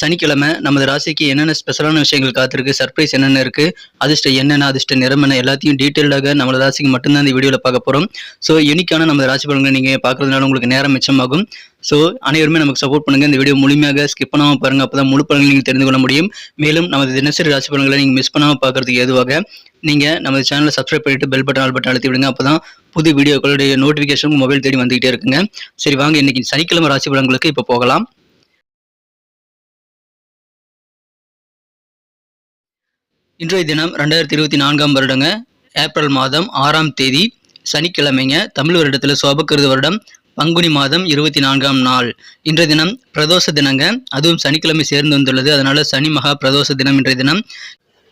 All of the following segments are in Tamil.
சனிக்கிழமை நமது ராசிக்கு என்னென்ன ஸ்பெஷலான விஷயங்கள் காத்திருக்கு சர்ப்ரைஸ் என்னென்ன இருக்கு அதிர்ஷ்டம் என்னென்ன அதிர்ஷ்ட நிறம் என்ன எல்லாத்தையும் டீட்டெயில்டாக நமது ராசிக்கு மட்டும்தான் இந்த வீடியோவில் பார்க்க போகிறோம் ஸோ யூனிக்கான நமது ராசி பலன்களை நீங்கள் பார்க்கறதுனால உங்களுக்கு நேரம் மிச்சமாகும். ஸோ அனைவருமே நமக்கு சப்போர்ட் பண்ணுங்கள் இந்த வீடியோ முழுமையாக ஸ்கிப் பண்ணாமல் பாருங்க. அப்பதான் முழு பலன்களை நீங்கள் தெரிந்து கொள்ள முடியும். மேலும் நமது தினசரி ராசி பலன்களை நீங்கள் மிஸ் பண்ணாமல் பார்க்குறதுக்கு ஏதுவாக நீங்கள் நமது சேனலை சப்ஸ்கிரைப் பண்ணிட்டு பெல் பட்டன் ஆல் பட்டன் அழுத்தி விடுங்க. அப்போ தான் புது வீடியோக்களுடைய நோட்டிஃபிகேஷன் மொபைல் தேடி வந்துகிட்டே இருக்குங்க. சரி வாங்க இன்னைக்கு சனிக்கிழமை ராசி பலன்களுக்கு இப்போ போகலாம். இன்றைய தினம் ரெண்டாயிரத்தி இருபத்தி நான்காம் வருடங்க. ஏப்ரல் மாதம் ஆறாம் தேதி சனிக்கிழமைங்க. தமிழ் வருடத்தில் சோபக்கிருது வருடம். பங்குனி மாதம் இருபத்தி நான்காம் நாள். இன்றைய தினம் பிரதோஷ தினங்க. அதுவும் சனிக்கிழமை சேர்ந்து வந்துள்ளது. அதனால சனி மகா பிரதோஷ தினம் இன்றைய தினம்.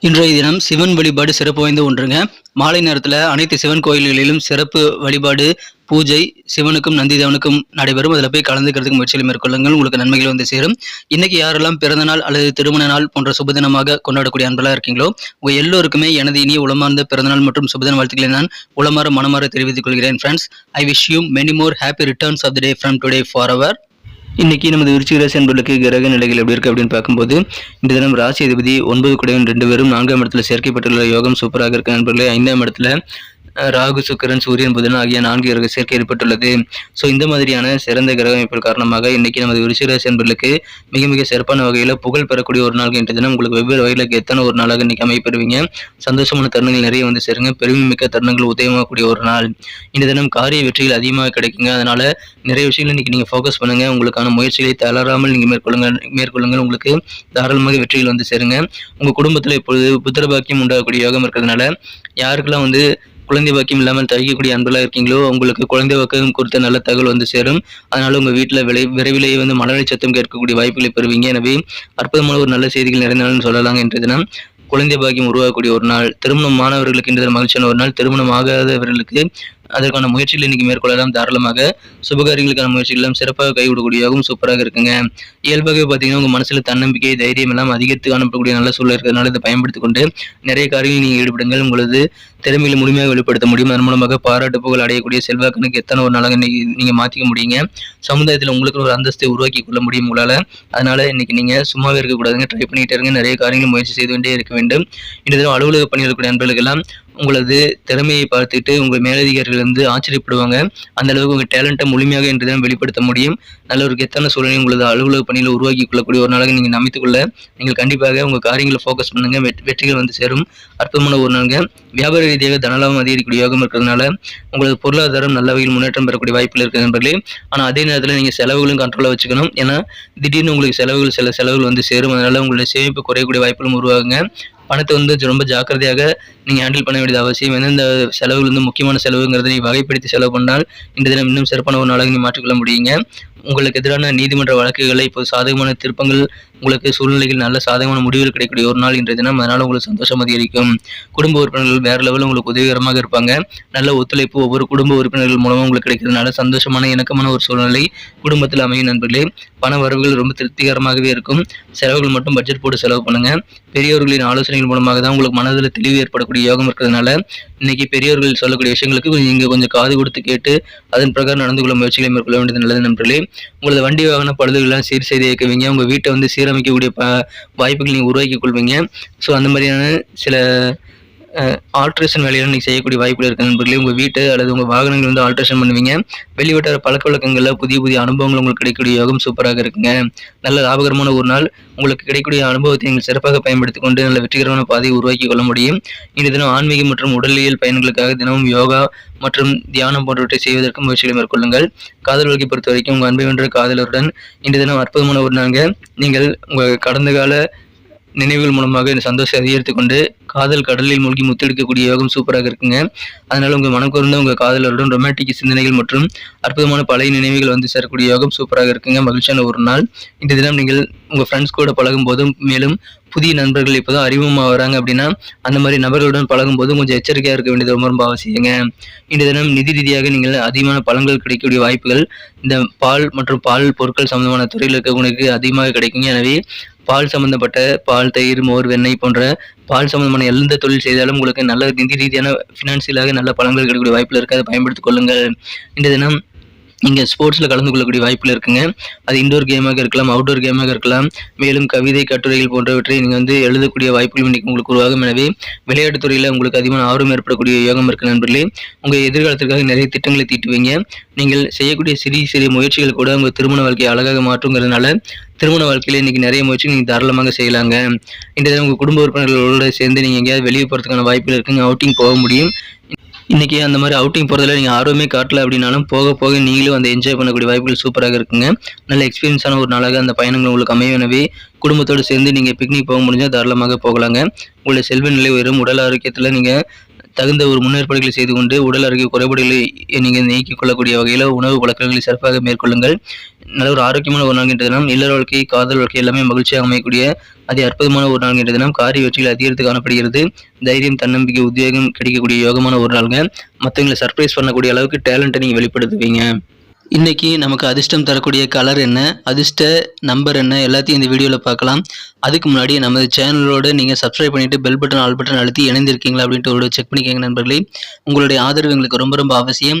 இன்றைய தினம் சிவன் வழிபாடு சிறப்பு வாய்ந்த ஒன்றுங்க. மாலை நேரத்தில் அனைத்து சிவன் கோயில்களிலும் சிறப்பு வழிபாடு பூஜை சிவனுக்கும் நந்திதேவனுக்கும் நடைபெறும். அதில் போய் கலந்துக்கிறதுக்கு முயற்சிகளை மேற்கொள்ளுங்கள். உங்களுக்கு நன்மைகள் வந்து சேரும். இன்னைக்கு யாரெல்லாம் பிறந்த நாள் அல்லது திருமண நாள் போன்ற சுபதினமாக கொண்டாடக்கூடிய அன்பெல்லாம் இருக்கீங்களோ உங்கள் எல்லோருக்குமே எனது இனிய உளமார்ந்த பிறந்தநாள் மற்றும் சுபதின வாழ்த்துக்களை நான் உளமாற மனமாற தெரிவித்துக் கொள்கிறேன் friends I wish you many more happy returns of the day from today for அவர் இன்னைக்கு நமது விருச்சிக ராசி என்பதற்கு கிரக நிலைகள் எப்படி இருக்கு அப்படின்னு பார்க்கும்போது இந்த தினம் ராசி அதிபதி ஒன்பது குடையன் ரெண்டு பேரும் நான்காம் இடத்துல சேர்க்கப்பட்டுள்ள யோகம் சூப்பராக இருக்கு நண்பர்களே ஐந்தாம் இடத்துல ராகு சுக்கரன் சூரியன் புதன் ஆகிய நான்கு கிரக சேர்க்கை ஏற்பட்டுள்ளது. ஸோ இந்த மாதிரியான சிறந்த கிரக காரணமாக இன்னைக்கு நமது விருச்சிக என்பர்களுக்கு மிக மிக சிறப்பான வகையில் புகழ் பெறக்கூடிய ஒரு நாள் என்ற தினம். உங்களுக்கு வெவ்வேறு வகையில் எத்தனை ஒரு நாளாக இன்னைக்கு அமைப்பெறுவீங்க சந்தோஷமான தருணங்கள் நிறைய வந்து சேருங்க. பெருமை மிக்க தருணங்கள் உதயமாகக்கூடிய ஒரு நாள். இந்த தினம் காரிய வெற்றிகள் அதிகமாக கிடைக்குங்க. அதனால நிறைய விஷயங்கள் இன்னைக்கு நீங்கள் ஃபோக்கஸ் பண்ணுங்க. உங்களுக்கான முயற்சிகளை தளராமல் நீங்கள் மேற்கொள்ளுங்க மேற்கொள்ளுங்கள். உங்களுக்கு தாராளமாக வெற்றிகள் வந்து சேருங்க. உங்கள் குடும்பத்தில் இப்பொழுது புத்திரபாக்கியம் உண்டாகக்கூடிய யோகம் இருக்கிறதுனால யாருக்கெல்லாம் வந்து குழந்தை பாக்கியம் இல்லாமல் தவிக்கக்கூடிய அன்பெல்லாம் இருக்கீங்களோ உங்களுக்கு குழந்தை பாக்கியம் குறித்த நல்ல தகவல் வந்து சேரும். அதனால உங்க வீட்டில் விளை விரைவிலேயே வந்து மழலை சத்தம் கேட்கக்கூடிய வாய்ப்புகளை பெறுவீங்க. எனவே அற்புதமான ஒரு நல்ல செய்திகள் நிறைந்தாலும் சொல்லலாம் சொல்லலாங்க இன்றைய தினம். குழந்தை பாக்கியம் உருவாகக்கூடிய ஒரு நாள் திருமணம் மாணவர்களுக்கு இன்றைய மகிழ்ச்சியான ஒரு நாள். திருமணம் ஆகாதவர்களுக்கு அதற்கான முயற்சிகளை இன்னைக்கு மேற்கொள்ளலாம். தாராளமாக சுபகாரியங்களுக்கான முயற்சிகள் எல்லாம் சிறப்பாக கைவிடக்கூடியதாகவும் சூப்பராக இருக்குங்க. இயல்பாகவே பார்த்தீங்கன்னா உங்கள் மனசில் தன்னம்பிக்கை தைரியம் எல்லாம் அதிகரித்து காணப்படக்கூடிய நல்ல சூழல் இருக்கிறதுனால இதை பயன்படுத்திக் கொண்டு நிறைய காரியங்கள் நீங்கள் ஈடுபடுங்கள். உங்களது திறமையில முழுமையாக வெளிப்படுத்த முடியும். அதன் மூலமாக பாராட்டு புகழ் அடையக்கூடிய செல்வாக்கனுக்கு எத்தனை ஒரு நாளாக இன்னைக்கு நீங்கள் மாற்றிக்க முடியுங்க. சமுதாயத்தில் உங்களுக்கு ஒரு அந்தஸ்தை உருவாக்கி கொள்ள முடியும் உங்களால். அதனால் இன்னைக்கு நீங்கள் சும்மாவே இருக்கக்கூடாதுங்க. ட்ரை பண்ணிகிட்டே இருங்க. நிறைய காரியங்கள் முயற்சி செய்து கொண்டே இருக்க வேண்டும். இந்த தினம் அலுவலக பணியாளர்களுடைய நண்பர்களுக்கெல்லாம் உங்களது திறமையை பார்த்துட்டு உங்கள் மேலதிகாரிகள் வந்து ஆச்சரியப்படுவாங்க. அந்த அளவுக்கு உங்கள் டேலண்ட்டை முழுமையாக என்று தான் வெளிப்படுத்த முடியும். நல்ல ஒரு கெத்தான சூழ்நிலை உங்களது அலுவலக பணியில் உருவாக்கி கொள்ளக்கூடிய ஒரு நாளாக நீங்கள் அமைத்துக்கொள்ள நீங்கள் கண்டிப்பாக உங்கள் காரியங்களை ஃபோக்கஸ் பண்ணுங்க. வெற்றிகள் வந்து சேரும். அற்புதமான ஒரு நாளுங்க. வியாபார ரீதியாக தனலாபம் அதிகரிக்கக்கூடிய யோகம் இருக்கிறதுனால உங்களது பொருளாதாரம் நல்ல வகையில் முன்னேற்றம் பெறக்கூடிய வாய்ப்புகள் இருக்குது நண்பர்களே. ஆனால் அதே நேரத்தில் நீங்கள் செலவுகளும் கண்ட்ரோலாக வச்சுக்கணும். ஏன்னா திடீர்னு உங்களுக்கு செலவுகள் சில செலவுகள் வந்து சேரும். அதனால உங்களுடைய சேமிப்பு குறையக்கூடிய வாய்ப்புகளும் உருவாகுங்க. பணத்தை வந்து ரொம்ப ஜாக்கிரதையாக நீங்கள் ஹேண்டில் பண்ண வேண்டியது அவசியம். எந்தெந்த செலவுகள் வந்து முக்கியமான செலவுங்கிறத நீங்கள் வகைப்படுத்தி செலவு பண்ணால் இந்த தினம் இன்னும் சிறப்பான ஒரு நாளாக நீங்கள் மாற்றிக்கொள்ள முடியுங்க. உங்களுக்கு எதிரான நீதிமன்ற வழக்குகளை இப்போ சாதகமான திருப்பங்கள் உங்களுக்கு சூழ்நிலையில் நல்ல சாதகமான முடிவுகள் கிடைக்கக்கூடிய ஒரு நாள் இன்றைய தினம். அதனால் உங்களுக்கு சந்தோஷம் அதிகரிக்கும். குடும்ப உறுப்பினர்கள் வேறு லெவலில் உங்களுக்கு உதவிகரமாக இருப்பாங்க. நல்ல ஒத்துழைப்பு ஒவ்வொரு குடும்ப உறுப்பினர்கள் மூலமாக உங்களுக்கு கிடைக்கிறதுனால சந்தோஷமான இணக்கமான ஒரு சூழ்நிலை குடும்பத்தில் அமையும் நண்பர்களே. பண வரவுகள் ரொம்ப திருப்திகரமாகவே இருக்கும். செலவுகள் மட்டும் பட்ஜெட் போட்டு செலவு பண்ணுங்க. பெரியவர்களின் ஆலோசனைகள் மூலமாக தான் உங்களுக்கு மனதில் தெளிவு ஏற்படக்கூடிய யோகம் இருக்கிறதுனால இன்னைக்கு பெரியவர்கள் சொல்லக்கூடிய விஷயங்களுக்கு நீங்கள் கொஞ்சம் காது கொடுத்து கேட்டு அதன் பிரகாரம் நடந்து கொள்ள முயற்சிகளை மேற்கொள்ள வேண்டியது நல்லது நண்பர்களே. உங்களது வண்டி வாகன பழுதுகள்லாம் சீர் செய்து இயக்குவீங்க. உங்க வீட்டை வந்து சீரமைக்கக்கூடிய ப வாய்ப்புகள் நீங்க உருவாக்கி கொள்வீங்க. ஸோ அந்த மாதிரியான சில ஆல்ட்ரேஷன் வேலையில் நீங்கள் செய்யக்கூடிய வாய்ப்புகள் இருக்குது நண்பர்களே. உங்கள் வீட்டு அல்லது உங்கள் வாகனங்கள் வந்து ஆல்ட்ரேஷன் பண்ணுவீங்க. வெளிவட்டார பழக்க வழக்கங்களில் புதிய புதிய அனுபவங்கள் உங்களுக்கு கிடைக்கக்கூடிய யோகம் சூப்பராக இருக்குங்க. நல்ல லாபகரமான ஒரு நாள். உங்களுக்கு கிடைக்கக்கூடிய அனுபவத்தை நீங்கள் சிறப்பாக பயன்படுத்திக் கொண்டு நல்ல வெற்றிகரமான பாதையை உருவாக்கி கொள்ள முடியும். இந்த தினம் ஆன்மீகம் மற்றும் உடலியல் பயன்களுக்காக தினமும் யோகா மற்றும் தியானம் போன்றவற்றை செய்வதற்கு முயற்சிகளை மேற்கொள்ளுங்கள். காதல் வாழ்க்கை பொறுத்த வரைக்கும் உங்கள் அன்பை வென்ற காதலருடன் இந்த தினம் அற்புதமான ஒரு நாங்க நீங்கள் உங்கள் கடந்த கால நினைவுகள் மூலமாக இந்த சந்தோஷத்தை அதிகரித்து கொண்டு காதல் கடலில் மூழ்கி முத்தெடுக்கக்கூடிய யோகம் சூப்பராக இருக்குங்க. அதனால உங்கள் மனம் கூர்ந்த உங்கள் காதலருடன் ரொமான்டிக் சிந்தனைகள் மற்றும் அற்புதமான பழைய நினைவுகள் வந்து சேரக்கூடிய யோகம் சூப்பராக இருக்குங்க. மகிழ்ச்சியான ஒரு நாள். இந்த தினம் நீங்கள் உங்கள் ஃப்ரெண்ட்ஸ் கூட பழகும் போதும் மேலும் புதிய நண்பர்கள் இப்போதான் அறிமுகமாக வராங்க அப்படின்னா அந்த மாதிரி நபர்களுடன் பழகும்போது கொஞ்சம் எச்சரிக்கையாக இருக்க வேண்டியது ரொம்ப ரொம்ப அவசியங்க. இன்றைய தினம் நிதி ரீதியாக நீங்கள் அதிகமான பழங்கள் கிடைக்கக்கூடிய வாய்ப்புகள் இந்த பால் மற்றும் பால் பொருட்கள் சம்பந்தமான துறையில் இருக்கவங்களுக்கு அதிகமாக கிடைக்குங்க. எனவே பால் சம்பந்தப்பட்ட பால் தயிர் மோர் வெண்ணெய் போன்ற பால் சம்பந்தமான எந்த தொழில் செய்தாலும் உங்களுக்கு நல்ல நிதி ரீதியான ஃபினான்சியலாக நல்ல பழங்கள் கிடைக்கக்கூடிய வாய்ப்பில் இருக்குது அதை பயன்படுத்திக் கொள்ளுங்கள். இந்த தினம் நீங்கள் ஸ்போர்ட்ஸில் கலந்து கொள்ளக்கூடிய வாய்ப்பில் இருக்குங்க. அது இண்டோர் கேமாக இருக்கலாம் அவுட்டோர் கேமாக இருக்கலாம். மேலும் கவிதை கட்டுரைகள் போன்றவற்றை நீங்கள் வந்து எழுதக்கூடிய வாய்ப்புகள் இன்றைக்கி உங்களுக்கு உருவாகும். எனவே விளையாட்டுத் துறையில் உங்களுக்கு அதிகமான ஆர்வம் ஏற்படக்கூடிய யோகம் இருக்கு நண்பர்களே. உங்கள் எதிர்காலத்திற்காக நிறைய திட்டங்களை தீட்டுவீங்க நீங்கள் செய்யக்கூடிய சிறிய சிறிய முயற்சிகள் கூட உங்கள் திருமண வாழ்க்கையை அழகாக மாற்றுங்கிறதுனால திருமண வாழ்க்கையில் இன்றைக்கி நிறைய முயற்சி நீங்கள் தாராளமாக செய்யலாங்க. இந்த உங்கள் குடும்ப உறுப்பினர்களோடு சேர்ந்து நீங்கள் எங்கேயாவது வெளியே போகிறதுக்கான வாய்ப்புகள் இருக்குங்க. அவுட்டிங் போக முடியும். இன்றைக்கி அந்த மாதிரி அவுட்டிங் போகிறதுல நீங்கள் ஆர்வமே காட்டல அப்படின்னாலும் போக போக நீங்களும் அந்த என்ஜாய் பண்ணக்கூடிய வாய்ப்புகள் சூப்பராக இருக்குங்க. நல்ல எக்ஸ்பீரியன்ஸான ஒரு நாளாக அந்த பயணங்கள் உங்களுக்கு அமையும். எனவே குடும்பத்தோடு சேர்ந்து நீங்கள் பிக்னிக் போக முடிஞ்சால் தாராளமாக போகலாங்க. உங்களுடைய செல்வ நிலை உயரும் உடல் ஆரோக்கியத்தில் நீங்கள் தகுந்த ஒரு முன்னேற்பாடுகளை செய்து கொண்டு உடல் ஆரோக்கிய குறைபாடுகளை நீங்கள் நீக்கிக் கொள்ளக்கூடிய வகையில் உணவு பழக்கங்களை சிறப்பாக மேற்கொள்ளுங்கள். நல்ல ஒரு ஆரோக்கியமான ஒரு நாள் என்ற இல்லற வாழ்க்கை காதல் வாழ்க்கை எல்லாமே மகிழ்ச்சியாக அமையக்கூடிய அதி அற்புதமான ஒரு நாள் என்ற தினம் காரிய வெற்றிகள் அதிகரித்து காணப்படுகிறது. தைரியம் தன்னம்பிக்கை உத்தியோகம் கிடைக்கக்கூடிய யோகமான ஒரு நாளுங்க. மற்றவங்களை சர்ப்ரைஸ் பண்ணக்கூடிய அளவுக்கு டேலண்ட்டை நீங்கள் வெளிப்படுத்துவீங்க. இன்னைக்கு நமக்கு அதிர்ஷ்டம் தரக்கூடிய கலர் என்ன? அதிர்ஷ்ட நம்பர் என்ன? எல்லாத்தையும் இந்த வீடியோவில் பார்க்கலாம். அதுக்கு முன்னாடி நமது சேனலோடு நீங்கள் சப்ஸ்கிரைப் பண்ணிவிட்டு பெல் பட்டன் ஆல் பட்டன் அழுத்தி இணைந்திருக்கீங்களா அப்படின்ட்டு ஒரு செக் பண்ணிக்கோங்க நண்பர்களே. உங்களுடைய ஆதரவு எங்களுக்கு ரொம்ப ரொம்ப அவசியம்.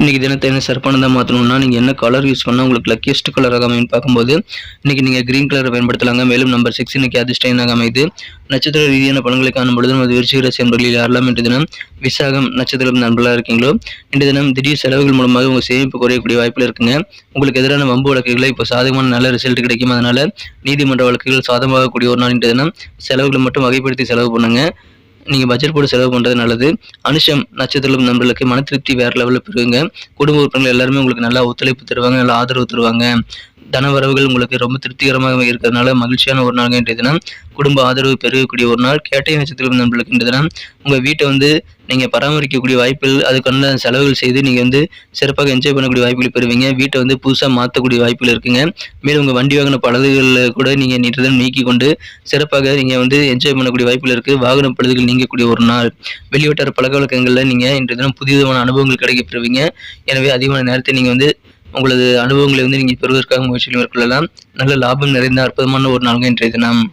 இன்றைக்கி தினத்தை என்ன சிறப்பானதாக மாற்றணும்னா நீங்கள் என்ன கலர் யூஸ் பண்ணால் உங்களுக்கு லக்கியஸ்ட் கலராக அமையும் பார்க்கும்போது இன்றைக்கி நீங்கள் க்ரீன் கலரை பயன்படுத்தலாங்க. மேலும் நம்பர் சிக்ஸ் இன்றைக்கி அதிர்ஷ்டனாக அமைது நட்சத்திர ரீதியான பலன்களை காணும் பொழுது நமது விருச்சிக என்பர்களில் யாரெல்லாம் இன்று தினம் விசாகம் நட்சத்திரம் நண்பர்களாக இருக்கீங்களோ இன்று தினம் திடீர் செலவுகள் மூலமாக உங்கள் சேமிப்பு குறையக்கூடிய வாய்ப்பில் இருக்குங்க. உங்களுக்கு எதிரான வம்பு வழக்குகளை இப்போ சாதகமான நல்ல ரிசல்ட் கிடைக்கும். அதனால் நீதிமன்ற வழக்குகள் சாதமாகக்கூடிய ஒரு நாள் இன்று தினம். செலவுகளை மட்டும் வகைப்படுத்தி செலவு பண்ணுங்கள் நீங்கள் பட்ஜெட் போட்டு செலவு பண்ணுறது நல்லது. அனுஷம் நட்சத்திரம் நண்பர்களுக்கு மன திருப்தி வேறு லெவலில் பெறுவீங்க குடும்ப உறுப்பினர்கள் எல்லாருமே உங்களுக்கு நல்லா ஒத்துழைப்பு தருவாங்க நல்லா ஆதரவு தருவாங்க. தனவரவுகள் உங்களுக்கு ரொம்ப திருப்திகரமாக இருக்கிறதுனால மகிழ்ச்சியான ஒரு நாள் இன்றைய தினம். குடும்ப ஆதரவு பெருகக்கூடிய ஒரு நாள். கேட்டை நட்சத்திரம் நண்பர்களுக்கு இன்றைய தினம். உங்கள் வீட்டை வந்து நீங்கள் பராமரிக்கக்கூடிய வாய்ப்புகள் அதுக்கான செலவுகள் செய்து நீங்கள் வந்து சிறப்பாக என்ஜாய் பண்ணக்கூடிய வாய்ப்புகள் பெறுவீங்க. வீட்டை வந்து புதுசாக மாற்றக்கூடிய வாய்ப்புகள் இருக்குங்க. மேலும் உங்கள் வண்டி வாகன பழுதுகளில் கூட நீங்கள் நின்றுதான் தினம் நீக்கி கொண்டு சிறப்பாக நீங்கள் வந்து என்ஜாய் பண்ணக்கூடிய வாய்ப்புகள் இருக்குது வாகன பழுதுகள் நீங்கக்கூடிய ஒரு நாள். வெளிவட்டார பழக்க வழக்கங்களில் நீங்கள் இன்றைய தினம் புதியமான அனுபவங்கள் கிடைக்க பெறுவீங்க. எனவே அதிகமான நேரத்தை நீங்கள் வந்து உங்களது அனுபவங்களை வந்து நீங்கள் பெறுவதற்காக முயற்சிகள் மேற்கொள்ளலாம். நல்ல லாபம் நிறைந்த அற்புதமான ஒரு நாளுங்க இன்றைய தினம்.